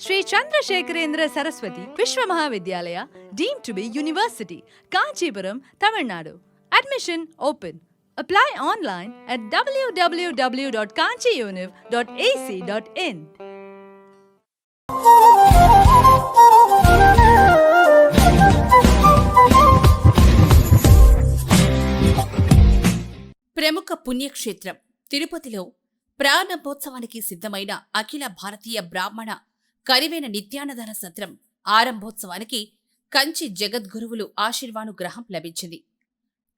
Shri Chandrasekharendra Saraswathi Vishwa Mahavidyalaya deem to be university Kanchipuram Tamil Nadu. Admission open apply online at W W W dot Kanchi Kanchiuniv dot AC dot in ప్రముఖ పుణ్యక్షేత్రం తిరుపతిలో ప్రారంభోత్సవానికి సిద్ధమైన అఖిల భారతీయ బ్రాహ్మణ కరివేన నిత్యానదాన సత్రం ఆరంభోత్సవానికి కంచి జగద్గురువులు ఆశీర్వానుగ్రహం లభించింది.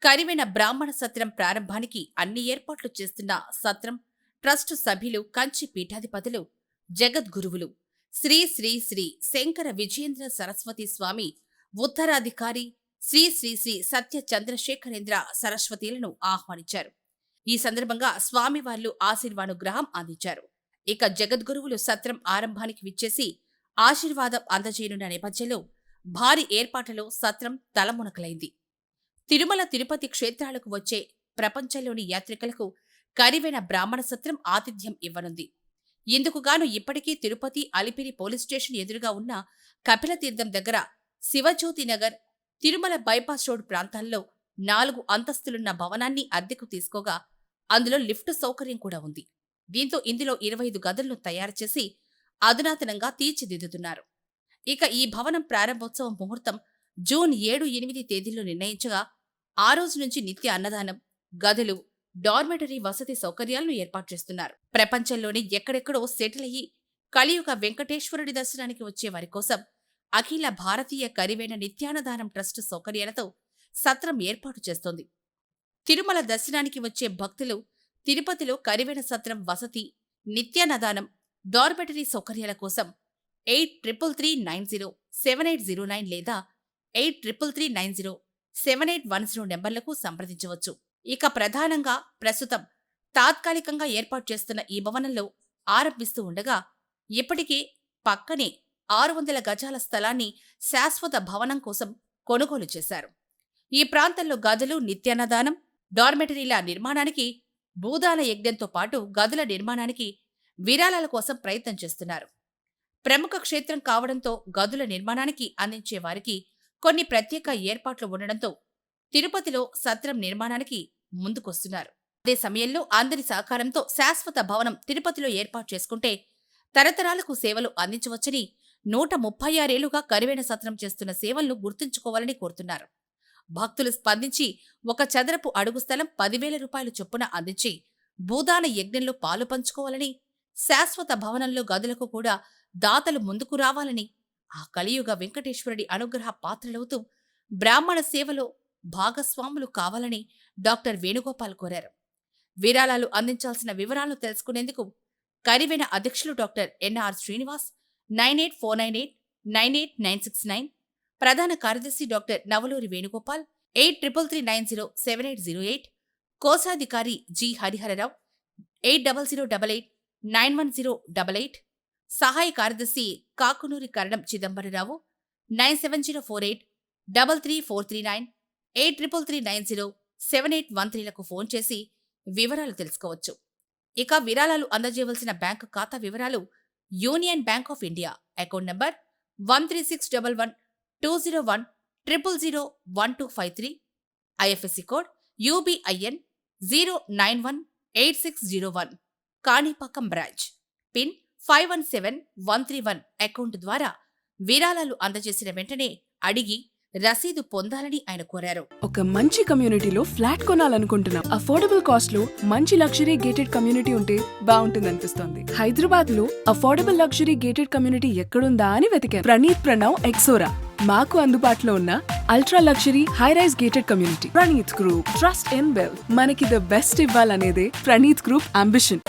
కరివెన బ్రాహ్మణ సత్రం ప్రారంభానికి అన్ని ఏర్పాట్లు చేస్తున్న సత్రం ట్రస్టు సభ్యులు కంచి పీఠాధిపతులు జగద్గురువులు శ్రీ శ్రీ శ్రీ శంకర విజయేంద్ర సరస్వతి స్వామి ఉత్తరాధికారి శ్రీ శ్రీ శ్రీ సత్య చంద్రశేఖరేంద్ర సరస్వతీలను ఆహ్వానించారు. ఈ సందర్భంగా స్వామివార్లు ఆశీర్వానుగ్రహం అందించారు. ఇక జగద్గురువులు సత్రం ఆరంభానికి విచ్చేసి ఆశీర్వాదం అందజేయనున్న నేపథ్యంలో భారీ ఏర్పాట్లలో సత్రం తలమునకలైంది. తిరుమల తిరుపతి క్షేత్రాలకు వచ్చే ప్రపంచంలోని యాత్రికులకు కరివైన బ్రాహ్మణ సత్రం ఆతిథ్యం ఇవ్వనుంది. ఇందుకుగాను ఇప్పటికీ తిరుపతి అలిపిరి పోలీస్ స్టేషన్ ఎదురుగా ఉన్న కపిలతీర్థం దగ్గర శివజ్యోతి నగర్ తిరుమల బైపాస్ రోడ్ ప్రాంతాల్లో నాలుగు అంతస్తులున్న భవనాన్ని అద్దెకు తీసుకోగా అందులో లిఫ్ట్ సౌకర్యం కూడా ఉంది. దీంతో ఇందులో ఇరవై ఐదు గదులను తయారు చేసి అధునాతనంగా తీర్చిదిద్దుతున్నారు. ఇక ఈ భవనం ప్రారంభోత్సవం ముహూర్తం జూన్ ఏడు ఎనిమిది తేదీల్లో నిర్ణయించగా ఆ రోజు నుంచి నిత్య అన్నదానం గదులు డార్మెటరీ వసతి సౌకర్యాలను ఏర్పాటు చేస్తున్నారు. ప్రపంచంలోని ఎక్కడెక్కడో సెటిల్ అయ్యి కలియుగ వెంకటేశ్వరుడి దర్శనానికి వచ్చే వారి కోసం అఖిల భారతీయ కరివేణ నిత్యాన్నదానం ట్రస్ట్ సౌకర్యాలతో సత్రం ఏర్పాటు చేస్తోంది. తిరుమల దర్శనానికి వచ్చే భక్తులు తిరుపతిలో కరివెన సత్రం వసతి నిత్యాన్నదానం డార్మెటరీ సౌకర్యాల కోసం eight triple three nine zero seven eight zero nine లేదా eight triple three nine zero seven eight one zero నెంబర్లకు సంప్రదించవచ్చు. ఇక ప్రధానంగా ప్రస్తుతం తాత్కాలికంగా ఏర్పాటు చేస్తున్న ఈ భవనంలో ఆరంభిస్తూ ఉండగా ఇప్పటికే పక్కనే ఆరు వందల గజాల స్థలాన్ని శాశ్వత భవనం కోసం కొనుగోలు చేశారు. ఈ ప్రాంతంలో గదులు నిత్యాన్నదానం డార్మెటరీల నిర్మాణానికి భూదాన యజ్ఞంతో పాటు గదుల నిర్మాణానికి విరాళాల కోసం ప్రయత్నం చేస్తున్నారు. ప్రముఖ క్షేత్రం కావడంతో గదుల నిర్మాణానికి అందించే వారికి కొన్ని ప్రత్యేక ఏర్పాట్లు ఉండడంతో తిరుపతిలో సత్రం నిర్మాణానికి ముందుకొస్తున్నారు. అదే సమయంలో అందరి సహకారంతో శాశ్వత భవనం తిరుపతిలో ఏర్పాటు చేసుకుంటే తరతరాలకు సేవలు అందించవచ్చని నూట ముప్పై ఆరేళ్ళుగా కరువైన సత్రం చేస్తున్న సేవలను గుర్తుంచుకోవాలని కోరుతున్నారు. భక్తులు స్పందించి ఒక చదరపు అడుగు స్థలం పదివేల రూపాయలు చొప్పున అందించి భూదాన యజ్ఞంలో పాలు పంచుకోవాలని శాశ్వత భవనంలో గదులకు కూడా దాతలు ముందుకు రావాలని ఆ కలియుగ వెంకటేశ్వరుడి అనుగ్రహ పాత్రలవుతూ బ్రాహ్మణ సేవలో భాగస్వాములు కావాలని డాక్టర్ వేణుగోపాల్ కోరారు. విరాళాలు అందించాల్సిన వివరాలను తెలుసుకునేందుకు కరివెన అధ్యక్షులు doctor NR Srinivas nine eight four nine eight nine eight nine six nine ప్రధాన కార్యదర్శి doctor Navaluri Venugopal eight triple three nine zero seven eight zero eight కోశాధికారి G Hariharrao eight double zero double eight nine one zero double eight సహాయ కార్యదర్శి Kakunuri Karanam Chidambararao nine seven zero four eight double three four three nine eight triple three nine zero seven eight one త్రీలకు phone చేసి వివరాలు తెలుసుకోవచ్చు. ఇక విరాళాలు అందజేయవలసిన bank ఖాతా వివరాలు union bank of India account number one three six double one two zero one triple zero one two five three IFSC code UBIN zero nine one eight six zero one. Kanipakam branch. Pin five one seven one three one account ద్వారా విరాళాలు అందజేసిన వెంటనే అడిగి రసీదు పొందాలని ఆయన కోరారు. ఒక మంచి కమ్యూనిటీలో ఫ్లాట్ కొనాలనుకుంటున్నాం అఫోర్డబుల్ కాస్ట్లో మంచి లగ్జరీ గేటెడ్ కమ్యూనిటీ ఉంటే బాగుంటుంది అనిపిస్తుంది హైదరాబాద్లో అఫోర్డబుల్ లగ్జరీ గేటెడ్ కమ్యూనిటీ ఎక్కడుందా అని వెతికాం ప్రణీత్ ప్రణవ్ ఎక్సోరా. మాకు అందుబాటులో ఉన్న ultra luxury high rise gated community Praneeth group trust in bell మనకి ద బెస్ట్ ఇవ్వాలనేదే ప్రణీత్ గ్రూప్ అంబిషన్